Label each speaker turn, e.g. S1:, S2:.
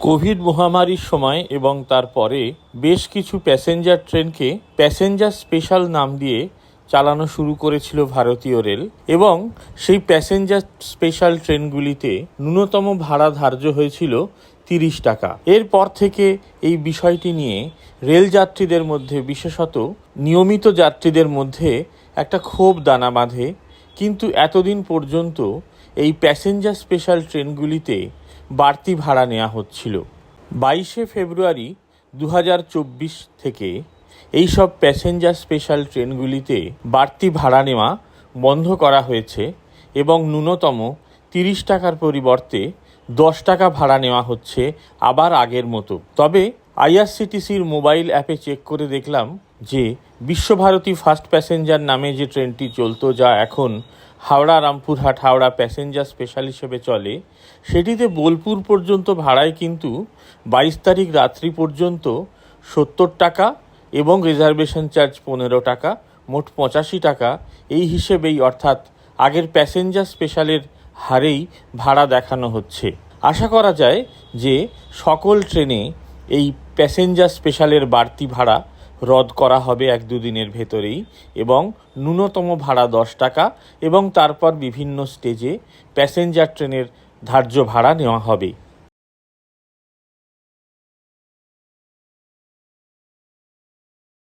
S1: Covid মহামারীর সময় এবং তারপরে বেশ কিছু প্যাসেঞ্জার ট্রেনকে প্যাসেঞ্জার স্পেশাল নাম দিয়ে চালানো শুরু করেছিল ভারতীয় রেল এবং সেই প্যাসেঞ্জার স্পেশাল ট্রেনগুলিতে ন্যূনতম ভাড়া ধার্য হয়েছিল তিরিশ টাকা। এরপর থেকে এই বিষয়টি নিয়ে রেল যাত্রীদের মধ্যে, বিশেষত নিয়মিত যাত্রীদের মধ্যে একটা ক্ষোভ দানা বাঁধে। কিন্তু এতদিন পর্যন্ত এই প্যাসেঞ্জার স্পেশাল ট্রেনগুলিতে বাড়তি ভাড়া নেওয়া হচ্ছিল। বাইশে ফেব্রুয়ারি দু হাজার চব্বিশ থেকে এই সব প্যাসেঞ্জার স্পেশাল ট্রেনগুলিতে বাড়তি ভাড়া নেওয়া বন্ধ করা হয়েছে এবং ন্যূনতম তিরিশ টাকার পরিবর্তে দশ টাকা ভাড়া নেওয়া হচ্ছে আবার আগের মতো। তবে আইআরসিটিসির মোবাইল অ্যাপে চেক করে দেখলাম যে বিশ্বভারতী ফার্স্ট প্যাসেঞ্জার নামে যে ট্রেনটি চলতো যা এখন হাওড়া, রামপুরহাট, হাওড়া প্যাসেঞ্জার স্পেশাল হিসেবে চলে। সেটিতে বোলপুর পর্যন্ত ভাড়ায় কিন্তু বাইশ তারিখ রাত্রি পর্যন্ত সত্তর টাকা এবং রিজার্ভেশন চার্জ পনেরো টাকা, মোট পঁচাশি টাকা। এই হিসেবেই অর্থাৎ আগের প্যাসেঞ্জার স্পেশালের হারেই ভাড়া দেখানো হচ্ছে। আশা করা যায় যে সকল ট্রেনে এই প্যাসেঞ্জার স্পেশালের বাড়তি ভাড়া রদ করা হবে এক দুদিনের ভেতরেই এবং ন্যূনতম ভাড়া দশ টাকা এবং তারপর বিভিন্ন স্টেজে প্যাসেঞ্জার ট্রেনের ধার্য ভাড়া নেওয়া হবে।